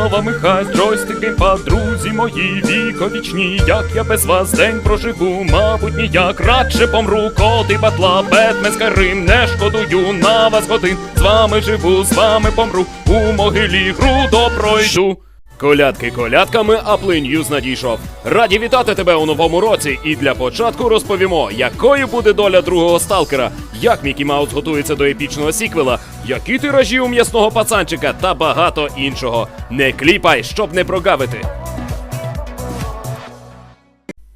клавами хай джойстик геймпад, друзі мої віковічні, як я без вас день проживу, мабуть, ніяк. Радше помру, коти батла, Бетмен скарим, не шкодую на вас годин. З вами живу, з вами помру, у могилі грудо пройду. Колядки колядками, а News надійшов. Раді вітати тебе у новому році. І для початку розповімо, якою буде доля другого сталкера, як Мікі Маус готується до епічного сіквела, які тиражі у м'ясного пацанчика та багато іншого. Не кліпай, щоб не прогавити.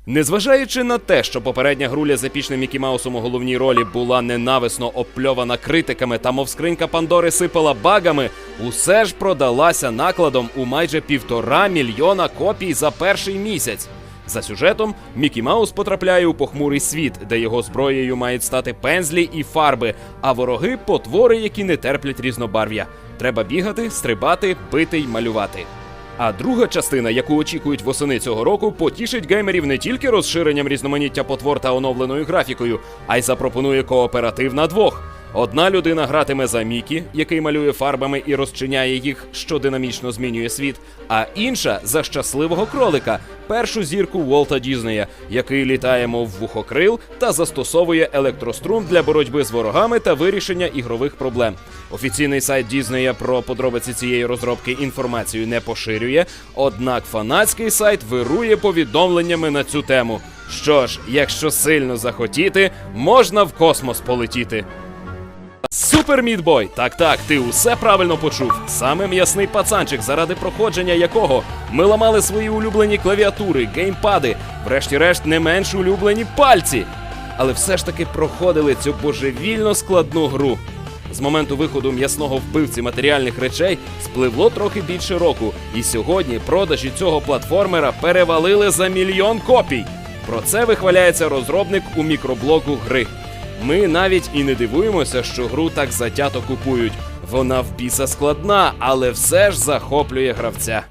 Незважаючи на те, що попередня груля з епічним Мікі Маусом у головній ролі була ненависно опльована критиками та мов скринька Пандори сипала багами, усе ж продалася накладом у майже півтора мільйона копій за перший місяць. За сюжетом Мікі Маус потрапляє у похмурий світ, де його зброєю мають стати пензлі і фарби, а вороги потвори, які не терплять різнобарв'я. Треба бігати, стрибати, бити й малювати. А друга частина, яку очікують восени цього року, потішить геймерів не тільки розширенням різноманіття потвор та оновленою графікою, а й запропонує кооператив на двох. Одна людина гратиме за Мікі, який малює фарбами і розчиняє їх, що динамічно змінює світ, а інша за щасливого кролика, першу зірку Волта Дізнея, який літає мов вухокрил та застосовує електрострум для боротьби з ворогами та вирішення ігрових проблем. Офіційний сайт Дізнея про подробиці цієї розробки інформацію не поширює, однак фанатський сайт вирує повідомленнями на цю тему. Що ж, якщо сильно захотіти, можна в космос полетіти. Супер Мідбой! Так, так, ти усе правильно почув. Саме м'ясний пацанчик, заради проходження якого ми ламали свої улюблені клавіатури, геймпади, врешті-решт не менш улюблені пальці. Але все ж таки проходили цю божевільно складну гру. З моменту виходу м'ясного вбивці матеріальних речей спливло трохи більше року, і сьогодні продажі цього платформера перевалили за мільйон копій. Про це вихваляється розробник у мікроблогу гри. Ми навіть і не дивуємося, що гру так затято купують. Вона в біса складна, але все ж захоплює гравця.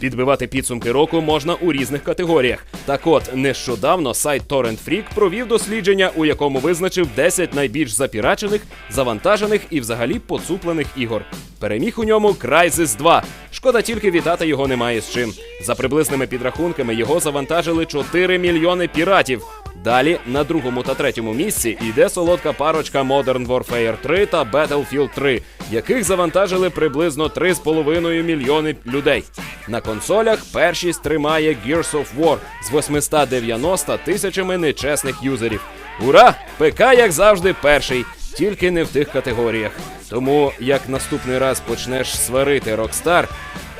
Підбивати підсумки року можна у різних категоріях. Так от, нещодавно сайт Torrent Freak провів дослідження, у якому визначив 10 найбільш запірачених, завантажених і взагалі поцуплених ігор. Переміг у ньому Crysis 2. Шкода тільки вітати його немає з чим. За приблизними підрахунками його завантажили 4 мільйони піратів. Далі на другому та третьому місці йде солодка парочка Modern Warfare 3 та Battlefield 3, яких завантажили приблизно 3,5 мільйони людей. На консолях першість тримає Gears of War з 890 тисячами нечесних юзерів. Ура! ПК, як завжди, перший, тільки не в тих категоріях. Тому як наступний раз почнеш сварити Rockstar,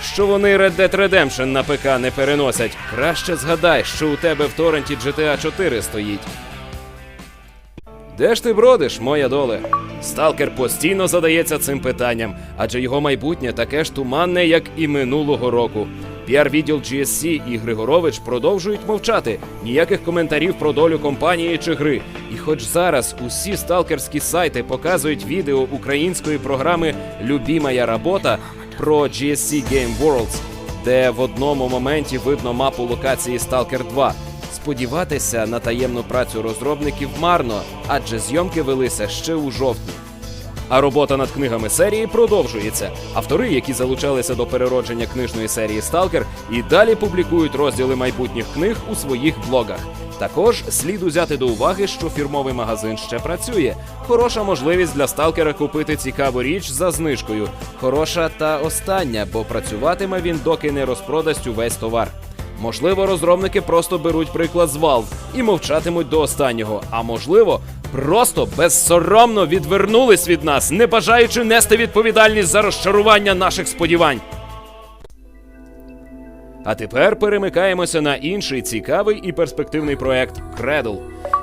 що вони Red Dead Redemption на ПК не переносять, краще згадай, що у тебе в торренті GTA 4 стоїть. Де ж ти бродиш, моя доле? Сталкер постійно задається цим питанням, адже його майбутнє таке ж туманне, як і минулого року. Піар-відділ GSC і Григорович продовжують мовчати. Ніяких коментарів про долю компанії чи гри. І хоч зараз усі сталкерські сайти показують відео української програми Любімая робота про GSC Game Worlds, де в одному моменті видно мапу локації Stalker 2. Сподіватися на таємну працю розробників марно, адже зйомки велися ще у жовтні. А робота над книгами серії продовжується. Автори, які залучалися до переродження книжної серії Сталкер, і далі публікують розділи майбутніх книг у своїх блогах. Також слід узяти до уваги, що фірмовий магазин ще працює. Хороша можливість для сталкера купити цікаву річ за знижкою. Хороша та остання, бо працюватиме він, доки не розпродасть увесь товар. Можливо, розробники просто беруть приклад з Valve і мовчатимуть до останнього. А можливо, просто безсоромно відвернулись від нас, не бажаючи нести відповідальність за розчарування наших сподівань. А тепер перемикаємося на інший цікавий і перспективний проект Кредл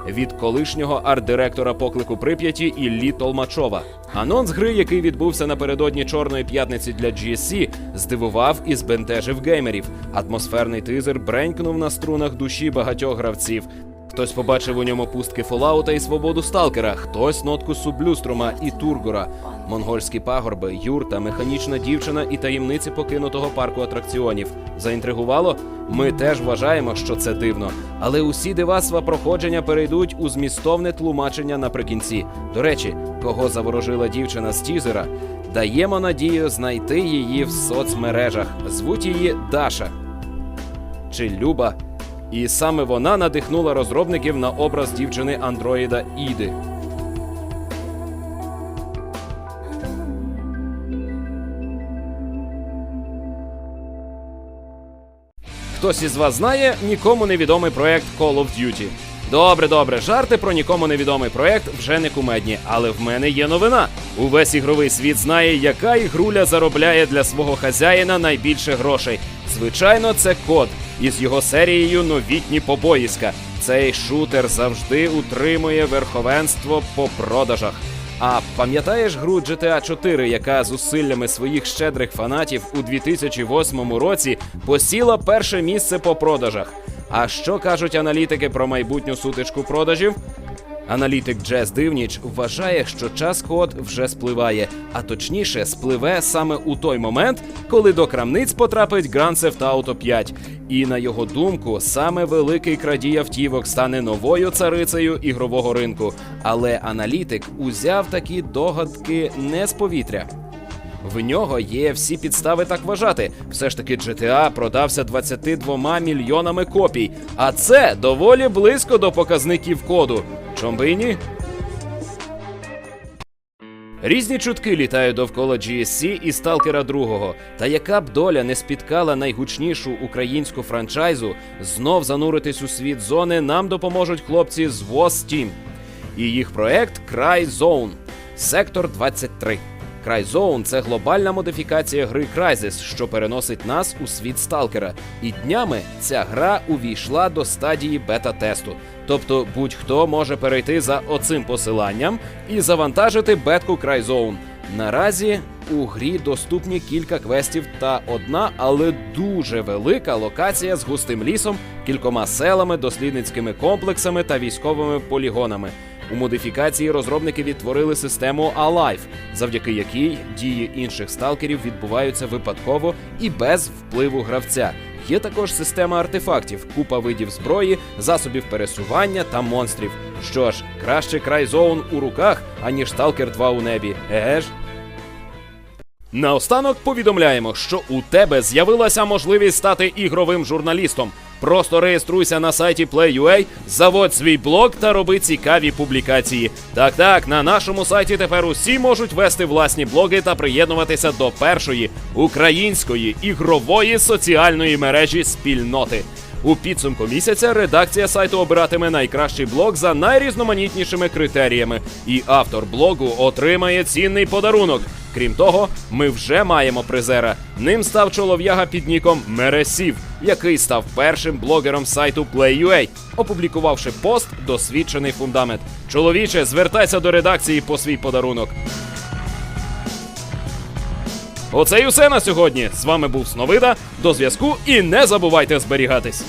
від колишнього арт-директора поклику Прип'яті Іллі Толмачова. Анонс гри, який відбувся напередодні Чорної п'ятниці для GSC, здивував і збентежив геймерів. Атмосферний тизер бренькнув на струнах душі багатьох гравців. Хтось побачив у ньому пустки Фоллаута і свободу сталкера, хтось нотку сублюструма і тургора, монгольські пагорби, юрта, механічна дівчина і таємниці покинутого парку атракціонів. Заінтригувало? Ми теж вважаємо, що це дивно. Але усі дивацтва проходження перейдуть у змістовне тлумачення наприкінці. До речі, кого заворожила дівчина з тізера, даємо надію знайти її в соцмережах. Звуть її Даша чи Люба. І саме вона надихнула розробників на образ дівчини андроїда Іди. Хтось із вас знає нікому невідомий проект Call of Duty. Добре, добре, жарти про нікому невідомий проект вже не кумедні, але в мене є новина. Увесь ігровий світ знає, яка ігруля заробляє для свого хазяїна найбільше грошей. Звичайно, це код із його серією Новітні побоїська. Цей шутер завжди утримує верховенство по продажах. А пам'ятаєш гру GTA 4, яка зусиллями своїх щедрих фанатів у 2008 році посіла перше місце по продажах? А що кажуть аналітики про майбутню сутичку продажів? Аналітик Джес Дивніч вважає, що час код вже спливає, а точніше спливе саме у той момент, коли до крамниць потрапить Grand Theft Auto 5. І на його думку, саме великий крадій автівок стане новою царицею ігрового ринку. Але аналітик узяв такі догадки не з повітря. В нього є всі підстави так вважати. Все ж таки GTA продався 22 мільйонами копій, а це доволі близько до показників коду. Чом би і ні? Різні чутки літають довкола GSC і Сталкера 2. Та яка б доля не спіткала найгучнішу українську франчайзу, знов зануритись у світ зони нам допоможуть хлопці з WOS Team. І їх проект Cryzone – Сектор 23. Cryzone – це глобальна модифікація гри Crysis, що переносить нас у світ сталкера. І днями ця гра увійшла до стадії бета-тесту. Тобто будь-хто може перейти за оцим посиланням і завантажити бетку Cryzone. Наразі у грі доступні кілька квестів та одна, але дуже велика локація з густим лісом, кількома селами, дослідницькими комплексами та військовими полігонами. У модифікації розробники відтворили систему Alive, завдяки якій дії інших сталкерів відбуваються випадково і без впливу гравця. Є також система артефактів, купа видів зброї, засобів пересування та монстрів. Що ж, краще край зоун у руках, аніж Сталкер 2 у небі. Еге ж? Наостанок повідомляємо, що у тебе з'явилася можливість стати ігровим журналістом. Просто реєструйся на сайті Play.ua, заводь свій блог та роби цікаві публікації. Так, так, на нашому сайті тепер усі можуть вести власні блоги та приєднуватися до першої української ігрової соціальної мережі спільноти. У підсумку місяця редакція сайту обиратиме найкращий блог за найрізноманітнішими критеріями, і автор блогу отримає цінний подарунок. Крім того, ми вже маємо призера. Ним став чолов'яга під ніком Мересів, який став першим блогером сайту Play.ua, опублікувавши пост Досвідчений фундамент. Чоловіче, звертайся до редакції по свій подарунок. Оце й все на сьогодні. З вами був Сновида. До зв'язку і не забувайте зберігатись.